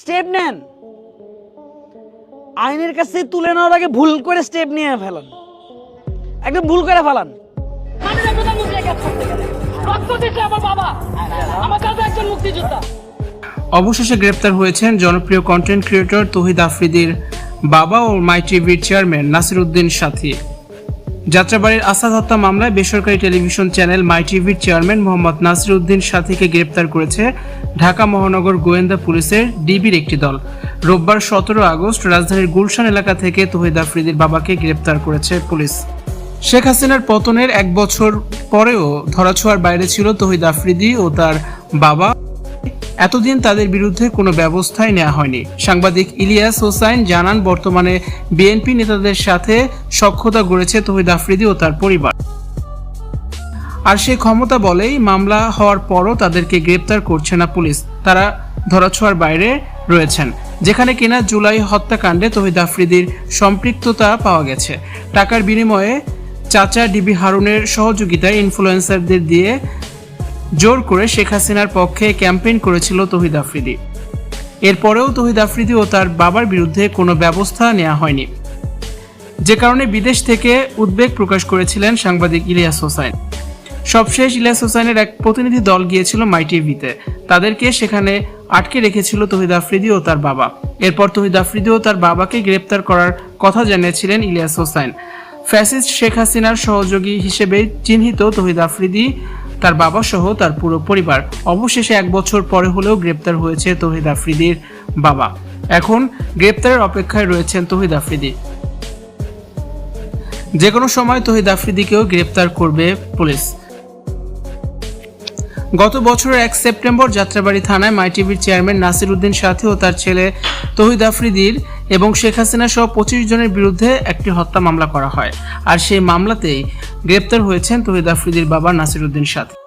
Step নেন। আইনের কাছে তুলে নেওয়ার আগে ভুল করে স্টেপ নিয়ে ফেলান। একদম ভুল করে ফেলান। অবশেষে গ্রেপ্তার হয়েছেন জনপ্রিয় কন্টেন্ট ক্রিয়েটর তহিদ আফ্রিদির বাবা ও মাই টিভির চেয়ারম্যান নাসির উদ্দিন সাথী। যাত্রাবাড়ির আসাদ হত্যা মামলায় বেসরকারি টেলিভিশন চ্যানেল মাই টিভির চেয়ারম্যান মোহাম্মদ নাসির উদ্দিন সাথীকে গ্রেপ্তার করেছে ঢাকা মহানগর গোয়েন্দা পুলিশের ডিবির একটি দল। রোববার সতেরো আগস্ট রাজধানীর গুলশান এলাকা থেকে তহিদ আফ্রিদির বাবাকে গ্রেপ্তার করেছে পুলিশ। শেখ হাসিনার পতনের এক বছর পরেও ধরাছোঁয়ার বাইরে ছিল তহিদ আফ্রিদি ও তার বাবা। এতদিন তাদের বিরুদ্ধে কোনো ব্যবস্থাই নেওয়া হয়নি। সাংবাদিক ইলিয়াস হোসাইন জানান, বর্তমানে বিএনপি নেতাদের সাথে সক্ষতা গড়েছে তহিদ আফ্রিদি ও তার পরিবার। আর সেই ক্ষমতা বলেই মামলা হওয়ার পরও তাদেরকে গ্রেপ্তার করছে না পুলিশ। তারা ধরাছোঁয়ার বাইরে রয়েছেন, যেখানে কিনা জুলাই হত্যাকাণ্ডে তহিদ আফ্রিদির সম্পৃক্ততা পাওয়া গেছে। টাকার বিনিময়ে চাচা ডিবি হারুনের সহযোগিতায় ইনফ্লুয়েন্সারদের দিয়ে জোর করে শেখ হাসিনার পক্ষে ক্যাম্পেইন করেছিল তহিদ আফ্রিদি। এরপরেও তহিদ আফ্রিদি ও তার বাবার বিরুদ্ধে কোনো ব্যবস্থা নেওয়া হয়নি। যে কারণে বিদেশ থেকে উদ্বেগ প্রকাশ করেছিলেন সাংবাদিক ইলিয়াস হোসাইন। সবশেষ ইলিয়াস হোসাইনের এক প্রতিনিধি দল গিয়েছিল মাই টিভিতে। তাদেরকে সেখানে আটকে রেখেছিল তহিদ আফ্রিদি ও তার বাবা। এরপর তহিদ আফ্রিদি ও তার বাবাকে গ্রেপ্তার করার কথা জানিয়েছিলেন ইলিয়াস হোসাইন। ফ্যাসিস্ট শেখ হাসিনার সহযোগী হিসেবে চিহ্নিত তহিদ আফ্রিদি তার বাবা সহ তার পুরো পরিবার। অবশেষে এক বছর পরে হলেও গ্রেপ্তার হয়েছে তহিদ আফ্রিদির বাবা। এখন গ্রেপ্তারের অপেক্ষায় রয়েছেন তহিদ আফ্রিদি। যে কোনো সময় তহিদ আফ্রিদিকেও গ্রেপ্তার করবে পুলিশ। গত বছরের এক সেপ্টেম্বর যাত্রাবাড়ি থানায় মাই টিভির চেয়ারম্যান নাসির উদ্দিন সাথী ও তার ছেলে তহিদ আফ্রিদির এবং শেখ হাসিনা সহ পঁচিশ জনের বিরুদ্ধে একটি হত্যা মামলা করা হয়। আর সেই মামলাতেই গ্রেপ্তার হয়েছেন তহিদ আফ্রিদির বাবা নাসির উদ্দিন সাথী।